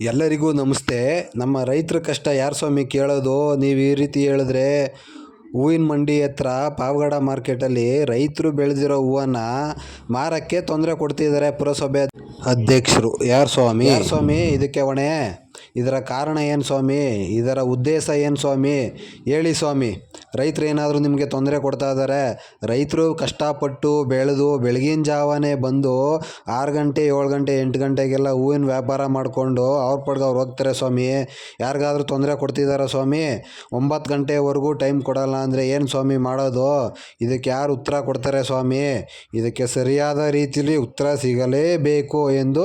ಎಲ್ಲರಿಗೂ ನಮಸ್ತೆ. ನಮ್ಮ ರೈತರ ಕಷ್ಟ ಯಾರು ಸ್ವಾಮಿ ಕೇಳೋದು? ನೀವು ಈ ರೀತಿ ಹೇಳಿದ್ರೆ ಹೂವಿನ ಮಂಡಿ ಹತ್ರ ಪಾವಗಡ ಮಾರ್ಕೆಟಲ್ಲಿ ರೈತರು ಬೆಳೆದಿರೋ ಹೂವನ್ನು ಮಾರಕ್ಕೆ ತೊಂದರೆ ಕೊಡ್ತಿದ್ದಾರೆ ಪುರಸಭೆ ಅಧ್ಯಕ್ಷರು. ಯಾರು ಸ್ವಾಮಿ? ಯಾರು ಸ್ವಾಮಿ? ಇದಕ್ಕೆ ಹೊಣೆ? ಇದರ ಕಾರಣ ಏನು ಸ್ವಾಮಿ? ಇದರ ಉದ್ದೇಶ ಏನು ಸ್ವಾಮಿ? ಹೇಳಿ ಸ್ವಾಮಿ. ರೈತರು ಏನಾದರೂ ನಿಮಗೆ ತೊಂದರೆ ಕೊಡ್ತಾ ಇದ್ದಾರೆ ರೈತರು ಕಷ್ಟಪಟ್ಟು ಬೆಳೆದು ಬೆಳಗಿನ ಜಾವನೇ ಬಂದು ಆರು ಗಂಟೆ, ಏಳು ಗಂಟೆ, ಎಂಟು ಗಂಟೆಗೆಲ್ಲ ಹೂವಿನ ವ್ಯಾಪಾರ ಮಾಡಿಕೊಂಡು ಅವ್ರ ಪಡ್ಗೆ ಅವ್ರು ಹೋಗ್ತಾರೆ ಸ್ವಾಮಿ. ಯಾರಿಗಾದ್ರೂ ತೊಂದರೆ ಕೊಡ್ತಿದ್ದಾರಾ ಸ್ವಾಮಿ? ಒಂಬತ್ತು ಗಂಟೆವರೆಗೂ ಟೈಮ್ ಕೊಡಲ್ಲ ಅಂದರೆ ಏನು ಸ್ವಾಮಿ ಮಾಡೋದು? ಇದಕ್ಕೆ ಯಾರು ಉತ್ತರ ಕೊಡ್ತಾರೆ ಸ್ವಾಮಿ? ಇದಕ್ಕೆ ಸರಿಯಾದ ರೀತಿಯಲ್ಲಿ ಉತ್ತರ ಸಿಗಲೇಬೇಕು ಎಂದು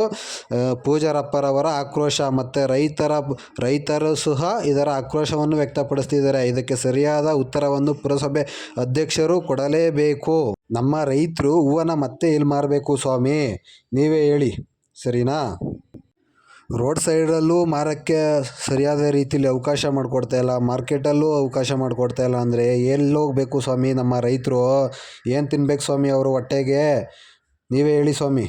ಪೂಜಾರಪ್ಪರವರ ಆಕ್ರೋಶ ಮತ್ತು ರೈತರ ರೈತರು ಸಹ ಇದರ ಆಕ್ರೋಶವನ್ನು ವ್ಯಕ್ತಪಡಿಸ್ತಿದ್ದಾರೆ. ಇದಕ್ಕೆ ಸರಿಯಾದ ಉತ್ತರವನ್ನು ಪುರಸಭೆ ಅಧ್ಯಕ್ಷರು ಕೊಡಲೇಬೇಕು. ನಮ್ಮ ರೈತರು ಹೂವನ್ನು ಮತ್ತೆ ಇಲ್ಲಿ ಮಾರಬೇಕು ಸ್ವಾಮಿ? ನೀವೇ ಹೇಳಿ. ಸರಿನಾ? ರೋಡ್ ಸೈಡಲ್ಲೂ ಮಾರಕ್ಕೆ ಸರಿಯಾದ ರೀತಿಯಲ್ಲಿ ಅವಕಾಶ ಮಾಡಿಕೊಡ್ತಾ ಇಲ್ಲ. ಮಾರ್ಕೆಟಲ್ಲೂ ಅವಕಾಶ ಮಾಡಿಕೊಡ್ತಾ ಇಲ್ಲ ಅಂದರೆ ಎಲ್ಲಿ ಹೋಗಬೇಕು ಸ್ವಾಮಿ ನಮ್ಮ ರೈತರು? ಏನು ತಿನ್ಬೇಕು ಸ್ವಾಮಿ ಅವರು ಹೊಟ್ಟೆಗೆ? ನೀವೇ ಹೇಳಿ ಸ್ವಾಮಿ.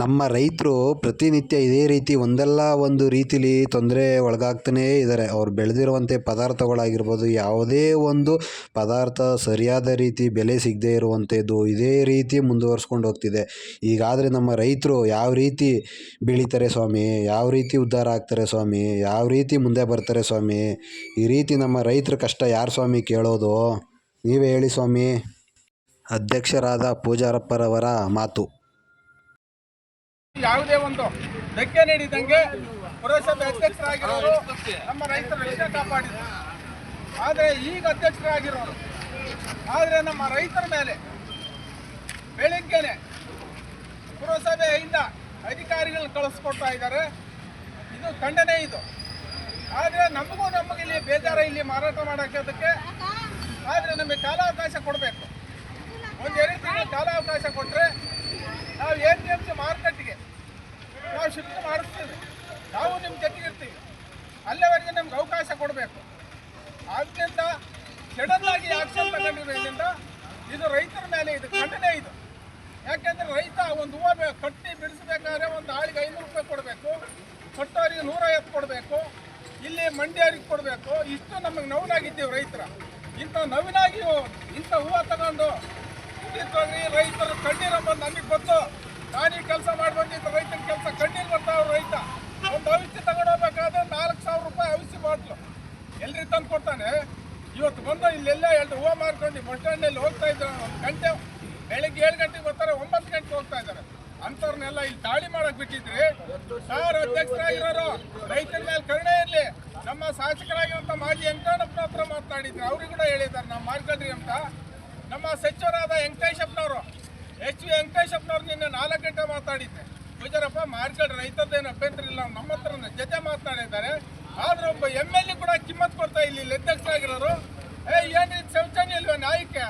ನಮ್ಮ ರೈತರು ಪ್ರತಿನಿತ್ಯ ಇದೇ ರೀತಿ ಒಂದಲ್ಲ ಒಂದು ರೀತಿಲಿ ತೊಂದರೆ ಒಳಗಾಗ್ತಾನೇ ಇದ್ದಾರೆ ಅವ್ರು ಬೆಳೆದಿರುವಂಥ ಪದಾರ್ಥಗಳಾಗಿರ್ಬೋದು, ಯಾವುದೇ ಒಂದು ಪದಾರ್ಥ ಸರಿಯಾದ ರೀತಿ ಬೆಲೆ ಸಿಗದೇ ಇರುವಂಥದ್ದು ಇದೇ ರೀತಿ ಮುಂದುವರ್ಸ್ಕೊಂಡು ಹೋಗ್ತಿದೆ. ಈಗಾದರೆ ನಮ್ಮ ರೈತರು ಯಾವ ರೀತಿ ಬೆಳೀತಾರೆ ಸ್ವಾಮಿ, ಯಾವ ರೀತಿ ಉದ್ಧಾರ ಆಗ್ತಾರೆ ಸ್ವಾಮಿ, ಯಾವ ರೀತಿ ಮುಂದೆ ಬರ್ತಾರೆ ಸ್ವಾಮಿ, ಈ ರೀತಿ ನಮ್ಮ ರೈತರ ಕಷ್ಟ ಯಾರು ಸ್ವಾಮಿ ಕೇಳೋದು? ನೀವೇ ಹೇಳಿ ಸ್ವಾಮಿ. ಅಧ್ಯಕ್ಷರಾದ ಪೂಜಾರಪ್ಪರವರ ಮಾತು. ಯಾವುದೇ ಒಂದು ಧಕ್ಕೆ ನೀಡಿದಂಗೆ ಪುರಸಭೆ ಅಧ್ಯಕ್ಷರಾಗಿರೋರು ನಮ್ಮ ರೈತರ ರಕ್ಷಣೆ ಕಾಪಾಡಿದ್ರು. ಆದರೆ ಈಗ ಅಧ್ಯಕ್ಷರಾಗಿರೋರು, ಆದರೆ ನಮ್ಮ ರೈತರ ಮೇಲೆ ಬೆಳಿಗ್ಗೆನೆ ಪುರಸಭೆಯಿಂದ ಅಧಿಕಾರಿಗಳನ್ನ ಕಳಿಸ್ಕೊಡ್ತಾ ಇದ್ದಾರೆ. ಇದು ಖಂಡನೆ ಇದು. ಆದರೆ ನಮಗೂ ನಮಗೆ ಬೇಜಾರ ಇಲ್ಲಿ ಮಾರಾಟ ಮಾಡಕ್ಕೆ ಅದಕ್ಕೆ. ಆದರೆ ನಮಗೆ ಕಾಲಾವಕಾಶ ಕೊಡಬೇಕು. ಕಾಲಾವಕಾಶ ಕೊಟ್ಟರೆ ನಾವು ಎ ಪಿ ಎಂ ಸಿ ಮಾರ್ಕೆಟ್ಗೆ ನಾವು ಶಿಫ್ಟ್ ಮಾಡಿಸ್ತೀವಿ. ನಾವು ನಿಮ್ಮ ಜೊತೆಗಿರ್ತೀವಿ. ಅಲ್ಲಿವರೆಗೆ ನಮ್ಗೆ ಅವಕಾಶ ಕೊಡಬೇಕು. ಆದ್ದರಿಂದ ಸಡನ್ ಆಗಿ ಆಕ್ಷನ್ ತಗೊಂಡಿರೋದ್ರಿಂದ ಇದು ರೈತರ ಮೇಲೆ ಇದು ಖಂಡನೆ ಇದು. ಯಾಕೆಂದ್ರೆ ರೈತ ಒಂದು ಹೂವು ಕಟ್ಟಿ ಬಿಡಿಸ್ಬೇಕಾದ್ರೆ ಒಂದು ಆಳಿಗೆ ಐನೂರು ರೂಪಾಯಿ ಕೊಡಬೇಕು. ಕಟ್ಟೋರಿಗೆ ನೂರೈವತ್ತು ಕೊಡಬೇಕು. ಇಲ್ಲಿ ಮಂಡ್ಯವ್ರಿಗೆ ಕೊಡಬೇಕು. ಇಷ್ಟು ನಮಗೆ ನೋವಾಗಿದ್ದೀವಿ ರೈತರ. ಇಂಥ ನೋವಿನಾಗಿಯೂ ಇಂಥ ಹೂವು ತಗೊಂಡು ಇದ್ರಲ್ಲಿ ರೈತರು ಕಣ್ಣೀರ ಬಂದು ನನಗೆ ಗೊತ್ತು. ನಾನು ಕೆಲಸ ಮಾಡಿ ಬಂದಿದ್ದು ರೈತರ ಕೆಲಸ ಕಣ್ಣೀರು ಬರ್ತಾವ್ರು ರೈತ. ಒಂದು ಔಷಧಿ ತಗೊಂಡು ಹೋಗ್ಬೇಕಾದ್ರೆ ನಾಲ್ಕು ಸಾವಿರ ರೂಪಾಯಿ ಔಷಧಿ ಬಾಟ್ಲು. ಎಲ್ರಿಗೆ ತಂದು ಕೊಡ್ತಾನೆ. ಇವತ್ತು ಬಂದು ಇಲ್ಲೆಲ್ಲ ಎರಡು ಹೂವು ಮಾರ್ಕೊಂಡು ಬಸ್ ಸ್ಟ್ಯಾಂಡಲ್ಲಿ ಹೋಗ್ತಾ ಇದ್ದಾರೆ ಒಂದು ಗಂಟೆ, ಬೆಳಿಗ್ಗೆ ಏಳು ಗಂಟೆಗೆ ಬರ್ತಾರೆ, ಒಂಬತ್ತು ಗಂಟೆಗೆ ಹೋಗ್ತಾ ಇದ್ದಾರೆ ಅಂಥವ್ರನ್ನೆಲ್ಲ ಇಲ್ಲಿ ದಾಳಿ ಮಾಡಕ್ ಬಿಟ್ಟಿದ್ರಿ. ಸಾರ್ ಅಧ್ಯಕ್ಷರಾಗಿರೋರು? ರೈತರ ಮೇಲೆ ಕರುಣೆ ಇರಲಿ. ನಮ್ಮ ಶಾಸಕರಾಗಿರುವಂಥ ಮಾಜಿ ಎಂಕಾಣಪ್ಪ ಹತ್ರ ಮಾತನಾಡಿದ್ರು ಅವ್ರಿಗೆ ಕೂಡ ಹೇಳಿದ್ದಾರೆ. ನಾವು ಮಾರ್ಕಡ್ರಿ ಅಂತ. ನಮ್ಮ ಸಚಿವರಾದ ವೆಂಕಟೇಶಪ್ಪನವರು ಎಚ್ ವಿ ವೆಂಕಟೇಶಪ್ಪನವ್ರು ನಿನ್ನೆ ನಾಲ್ಕು ಗಂಟೆ ಮಾತಾಡಿದ್ದೆ. ಗುಜರಪ್ಪ ಮಾರ್ಕೆಟ್ ರೈತರದ್ದೇನು ಅಭ್ಯಂತರ ಇಲ್ಲ, ನಮ್ಮ ಹತ್ರ ಜೊತೆ ಮಾತನಾಡಿದ್ದಾರೆ ಆದ್ರೆ ಒಬ್ಬ ಎಂ ಎಲ್ ಎ ಕೂಡ ಕಿಮ್ಮತ್ ಕೊಡ್ತಾ ಇಲ್ಲಿ ಅಧ್ಯಕ್ಷರಾಗಿರೋರು. ಏ, ಏನ್ರಿ ಶೌಚಾಲಯ ಇಲ್ವ ನಾಯಕ್ಕೆ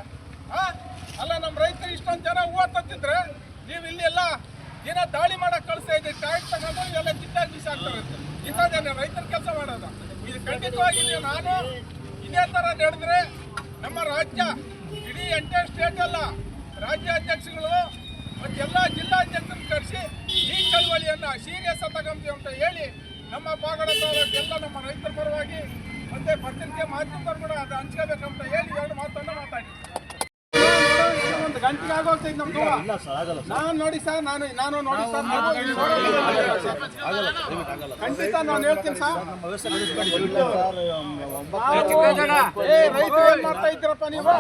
ಹಾ ಅಲ್ಲ, ನಮ್ಮ ರೈತರು ಇಷ್ಟೊಂದು ಜನ ಹೂವು ತತ್ತಿದ್ರೆ ನೀವು ಇಲ್ಲಿ ಎಲ್ಲ ದಿನ ದಾಳಿ ಮಾಡಕ್ಕೆ ಕಳಿಸ್ತಾ ಇದ್ದೀರಿ. ಟ್ಯಾಂಕ್ ತಗೊಂಡು ಎಲ್ಲ ಕಿತ್ತಾಗಿ ಬಿಸಾಕ್ತಾರೆ ಇಂಥ ಜನ ರೈತರ ಕೆಲಸ ಮಾಡೋದು? ಇದು ಖಂಡಿತವಾಗಿ ನಾನು ಇದೇ ಥರ ನಡೆದ್ರೆ ನಮ್ಮ ರಾಜ್ಯ ಇಡೀ ಎಂಟೈರ್ ಸ್ಟೇಟ್ ಅಲ್ಲ. ರಾಜ್ಯಾಧ್ಯಕ್ಷಗಳು ಮತ್ತೆ ಎಲ್ಲ ಜಿಲ್ಲಾಧ್ಯಕ್ಷರನ್ನು ಕರೆಸಿ ಈ ಚಳವಳಿಯನ್ನು ಸೀರಿಯಸ್ ತಗೊಂತೀವಿ ಅಂತ ಹೇಳಿ ನಮ್ಮ ಪಾಗಡ ಎಲ್ಲ ನಮ್ಮ ರೈತರ ಪರವಾಗಿ ಮತ್ತೆ ಪತ್ರಿಕೆ ಮಾಧ್ಯಮದವ್ರು ಕೂಡ ಅದು ಹಂಚ್ಕೋಬೇಕಂತ ಹೇಳಿ ಎರಡು ಮಾತನ್ನು ಮಾತಾಡಿ ಒಂದು ನಮ್ದು ನಾನು ನೋಡಿ ಸರ್ ನಾನು ನಾನು ನೋಡಿ ಸರ್. ಖಂಡಿತ ನಾನು ಹೇಳ್ತೀನಿ ಸರ್. ರೈತರು ಏನ್ ಮಾಡ್ತಾ ಇದ್ದೀರಪ್ಪ ನೀವು?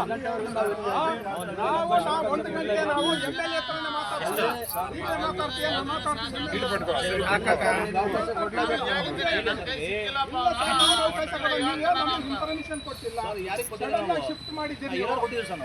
ನಾವು ನಾವು ಒಂದು ಗಂಟೆ ನಾವು ಎಂ ಎಲ್ ಎ ಹತ್ರನೇ ಮಾತಾಡ್ತೀವಿ. ಈಗ ಮಾತಾಡ್ತೀವಿ ನಾನು ಮಾತಾಡ್ತೀನಿ ಸರ್, ನಾನು ಅವಕಾಶ ಕೊಡಲ್ಲ. ನೀವು ಏನು ಇನ್ಫಾರ್ಮೇಶನ್ ಕೊಟ್ಟಿಲ್ಲ. ಸಡನ್ ಆಗಿ ಶಿಫ್ಟ್ ಮಾಡಿದ್ದೀರಿ. ಮಗನ ಸ್ವಲ್ಪ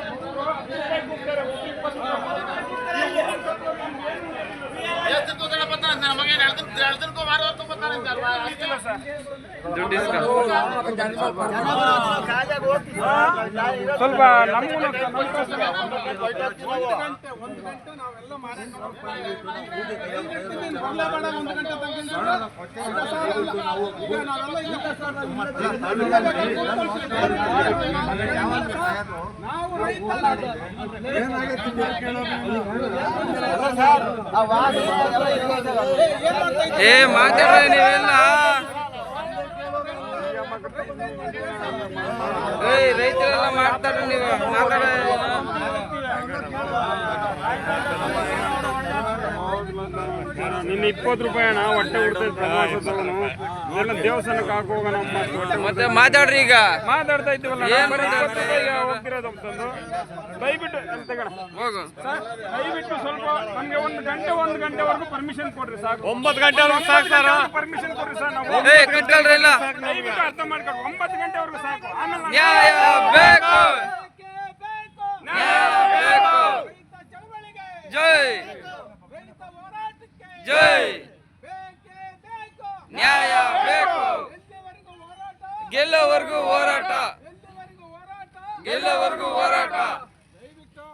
ಒಂದು ಗಂಟೆ ನಾವೆಲ್ಲ ಮಾರಾಟ ಮಾಡ್ತೀವಿ. ಇದ್ದೀರಿ? ಏ ಮಾತಾಡ್ರಿ ನೀವೆಲ್ಲ? ರೈತರೆಲ್ಲ ಮಾಡ್ತಾರೆ ನೀವು. ಮಾತಾಡ ನಿನ್ನ ಇಪ್ಪತ್ತು ರೂಪಾಯಿ ಅಣ್ಣ ಹೊಟ್ಟೆ ಉಡ್ತೈತೆ ಪ್ರವಾಸದವನು. ದೇವಸ್ಥಾನಕ್ಕೆ ಹಾಕುವಾಗ ಮತ್ತೆ ಮಾತಾಡ್ರಿ ಈಗ. ಮಾತಾಡ್ತಾ ಇದ್ದೀವಲ್ಲ ದಯವಿಟ್ಟು ಹೋಗು. ದಯವಿಟ್ಟು ಸ್ವಲ್ಪ ನಮಗೆ ಒಂದು ಗಂಟೆ ಒಂದು ಗಂಟೆವರೆಗೂ ಪರ್ಮಿಷನ್ ಕೊಡ್ರಿ ಸಾಕು. ಒಂಬತ್ತು ಗಂಟೆವರೆಗೂ ಸಾಕು ಸರ್. ಪರ್ಮಿಷನ್ ಕೊಡ್ರಿ ಸರ್ ನಾವು. ದಯವಿಟ್ಟು ಅರ್ಥ ಮಾಡ್ಕೊಂಡು ಒಂಬತ್ತು ಗಂಟೆವರೆಗೂ ಸಾಕು. ಆಮೇಲೆ ಬೇಕು. ನ್ಯಾಯ ಬೇಕು ರೈತ ಚಳವಳಿಗೆ ಜೈ ರೈತ ಹೋರಾಟಕ್ಕೆ ಜೈ ಬೇಕೇ ಬೇಕು ನ್ಯಾಯ ಬೇಕು ಎಲ್ಲಿವರೆಗೂ ಹೋರಾಟ ಗೆಲ್ಲೋವರೆಗೂ ಹೋರಾಟ ಎಲ್ಲಿವರೆಗೂ ಹೋರಾಟ ಗೆಲ್ಲೋವರೆಗೂ ಹೋರಾಟ ದಯವಿಟ್ಟು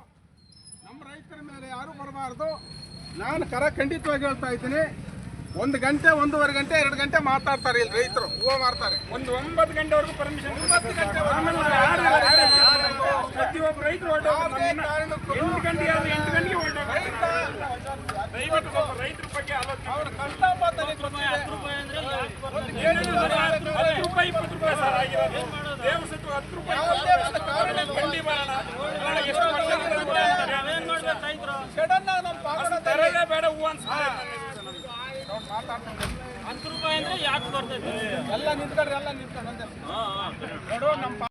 ನಮ್ಮ ರೈತರ ಮೇಲೆ ಯಾರು ಬರಬಾರ್ದು? ನಾನು ಕರ ಖಂಡಿತವಾಗಿ ಹೇಳ್ತಾ ಇದ್ದೀನಿ. ಒಂದು ಗಂಟೆ ಒಂದೂವರೆ ಗಂಟೆ ಎರಡು ಗಂಟೆ ಮಾತಾಡ್ತಾರೆ ಇಲ್ಲಿ ರೈತರು. ಹೂವು ಮಾರ್ತಾರೆ. ಒಂದು ಒಂಬತ್ತು ಗಂಟೆವರೆಗೂ ಪರ್ಮಿಷನ್ ಒಂಬತ್ತು ಗಂಟೆ? ಪ್ರತಿಯೊಬ್ಬ ರೈತರು ಎಂಟು ಗಂಟೆಗೆ ಆದ್ರೆ ಎಂಟು ಗಂಟೆಗೆ ಹೊರಟೋಗ್ತಾರೆ ದಯವಿಟ್ಟು ಸ್ವಲ್ಪ ರೈತರ ಬಗ್ಗೆ ಆಲೋಚನೆ ಅವ್ರ ಕಷ್ಟಪಟ್ಟು ಹತ್ತು ರೂಪಾಯಿ ಇಪ್ಪತ್ತು ರೂಪಾಯಿ ಸರ್ ಆಗಿರೋದು ದೇವಸತ್ತು ಹತ್ತು ರೂಪಾಯಿ ಯಾವುದೇ ಒಂದು ಕಾರಣ ಗಂಡಿ ಬರೋಣ ನೋಡೋಣ ಎಷ್ಟು ಮಾಡ್ತಾರೆ. ಸಡನ್ ಆಗಿ ನಮ್ಮ ಪಾವಡ ತರೋದೇ ಅಂದ್ರೆ ಯಾಕೆ ಬರ್ತೈತೆ ಎಲ್ಲ ನಿಂತ್ಕೊಡ್ರಿ ಎಲ್ಲ ನಿಂತ್ಕೊಂಡು ನೋಡು ನಮ್ಮ